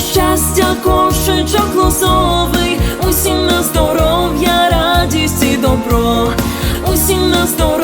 щастя кошечок лозовий, усім на здоров'я, радість і добро, усім на здоров'я.